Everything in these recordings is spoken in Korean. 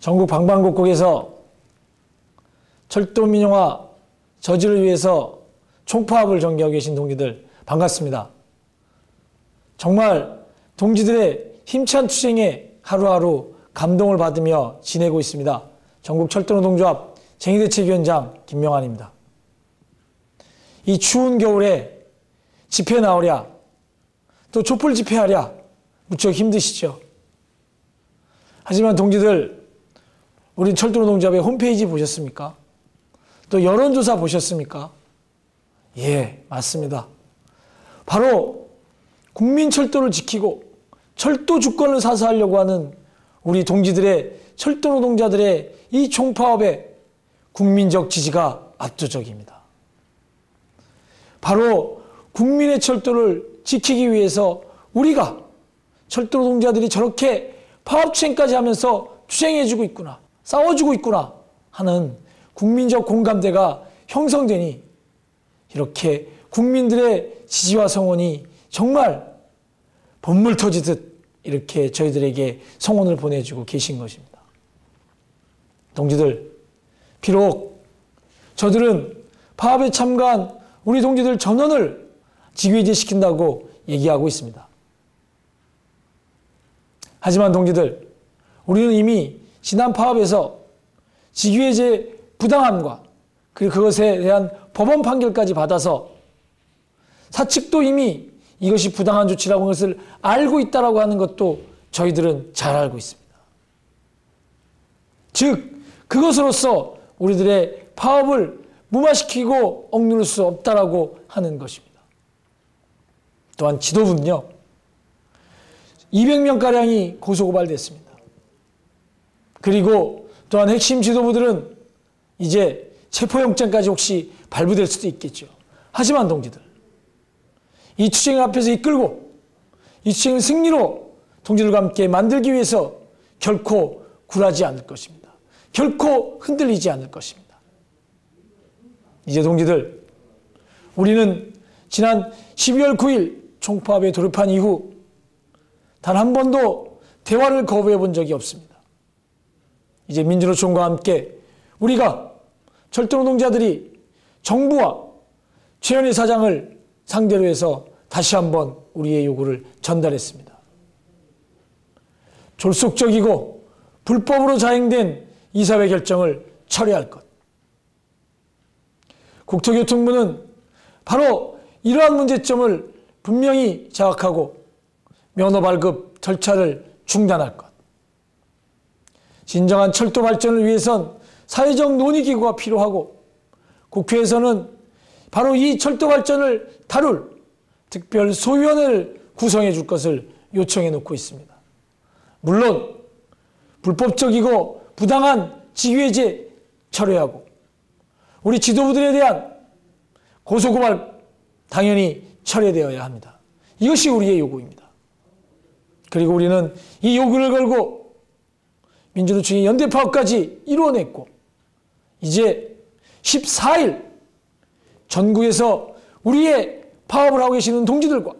전국 방방곡곡에서 철도 민영화 저지를 위해서 총파업을 전개하고 계신 동지들 반갑습니다. 정말 동지들의 힘찬 투쟁에 하루하루 감동을 받으며 지내고 있습니다. 전국 철도노동조합 쟁의대책위원장 김명환입니다. 이 추운 겨울에 집회 나오랴 또 촛불 집회하랴 무척 힘드시죠. 하지만 동지들 우리 철도노동조합의 홈페이지 보셨습니까? 또 여론조사 보셨습니까? 예, 맞습니다. 바로 국민 철도를 지키고 철도 주권을 사수하려고 하는 우리 동지들의 철도 노동자들의 이 총파업에 국민적 지지가 압도적입니다. 바로 국민의 철도를 지키기 위해서 우리가 철도 노동자들이 저렇게 파업투쟁까지 하면서 투쟁해주고 있구나, 싸워주고 있구나 하는 국민적 공감대가 형성되니 이렇게 국민들의 지지와 성원이 정말 본물 터지듯 이렇게 저희들에게 성원을 보내주고 계신 것입니다. 동지들, 비록 저들은 파업에 참가한 우리 동지들 전원을 직위제 시킨다고 얘기하고 있습니다. 하지만 동지들, 우리는 이미 지난 파업에서 직위해제 부당함과 그리고 그것에 대한 법원 판결까지 받아서 사측도 이미 이것이 부당한 조치라고 하는 것을 알고 있다라고 하는 것도 저희들은 잘 알고 있습니다. 즉 그것으로서 우리들의 파업을 무마시키고 억누를 수 없다라고 하는 것입니다. 또한 지도부는요. 200명가량이 고소고발됐습니다. 그리고 또한 핵심 지도부들은 이제 체포영장까지 혹시 발부될 수도 있겠죠. 하지만 동지들, 이 투쟁을 앞에서 이끌고 이 투쟁을 승리로 동지들과 함께 만들기 위해서 결코 굴하지 않을 것입니다. 결코 흔들리지 않을 것입니다. 이제 동지들, 우리는 지난 12월 9일 총파업에 돌입한 이후 단 한 번도 대화를 거부해 본 적이 없습니다. 이제 민주노총과 함께 우리가 철도노동자들이 정부와 최현희 사장을 상대로 해서 다시 한번 우리의 요구를 전달했습니다. 졸속적이고 불법으로 자행된 이사회 결정을 철회할 것. 국토교통부는 바로 이러한 문제점을 분명히 자각하고 면허 발급 절차를 중단할 것. 진정한 철도 발전을 위해선 사회적 논의 기구가 필요하고 국회에서는 바로 이 철도 발전을 다룰 특별 소위원회를 구성해 줄 것을 요청해 놓고 있습니다. 물론 불법적이고 부당한 직위해제 철회하고 우리 지도부들에 대한 고소고발 당연히 철회되어야 합니다. 이것이 우리의 요구입니다. 그리고 우리는 이 요구를 걸고 민주노총의 연대 파업까지 이루어냈고 이제 14일 전국에서 우리의 파업을 하고 계시는 동지들과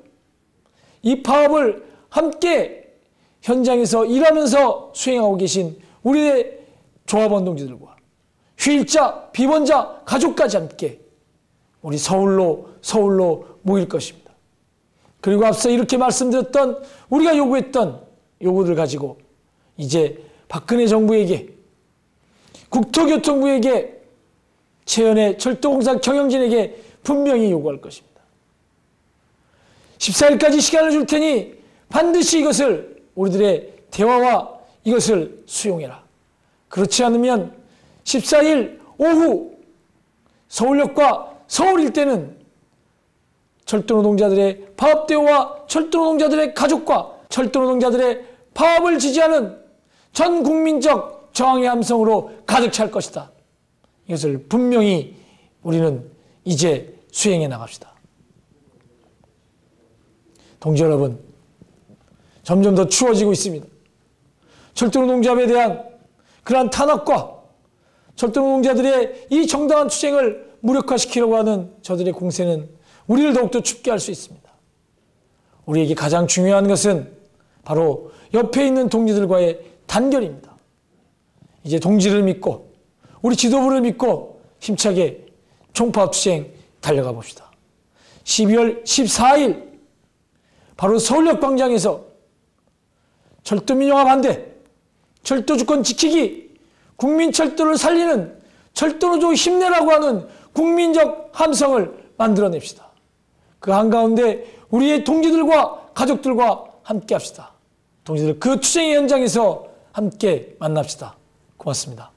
이 파업을 함께 현장에서 일하면서 수행하고 계신 우리의 조합원 동지들과 휴일자, 비번자, 가족까지 함께 우리 서울로 서울로 모일 것입니다. 그리고 앞서 이렇게 말씀드렸던 우리가 요구했던 요구들 가지고 이제 박근혜 정부에게 국토교통부에게 최연의 철도공사 경영진에게 분명히 요구할 것입니다. 14일까지 시간을 줄 테니 반드시 이것을 우리들의 대화와 이것을 수용해라. 그렇지 않으면 14일 오후 서울역과 서울 일대는 철도노동자들의 파업대회와 철도노동자들의 가족과 철도노동자들의 파업을 지지하는 전 국민적 저항의 함성으로 가득 찰 것이다. 이것을 분명히 우리는 이제 수행해 나갑시다. 동지 여러분, 점점 더 추워지고 있습니다. 철도노동자에 대한 그러한 탄압과 철도노동자들의 이 정당한 투쟁을 무력화시키려고 하는 저들의 공세는 우리를 더욱더 춥게 할 수 있습니다. 우리에게 가장 중요한 것은 바로 옆에 있는 동지들과의 단결입니다. 이제 동지를 믿고 우리 지도부를 믿고 힘차게 총파업 투쟁 달려가 봅시다. 12월 14일 바로 서울역 광장에서 철도 민영화 반대, 철도 주권 지키기, 국민 철도를 살리는 철도노조 힘내라고 하는 국민적 함성을 만들어냅시다. 그 한가운데 우리의 동지들과 가족들과 함께 합시다. 동지들 그 투쟁의 현장에서 함께 만납시다. 고맙습니다.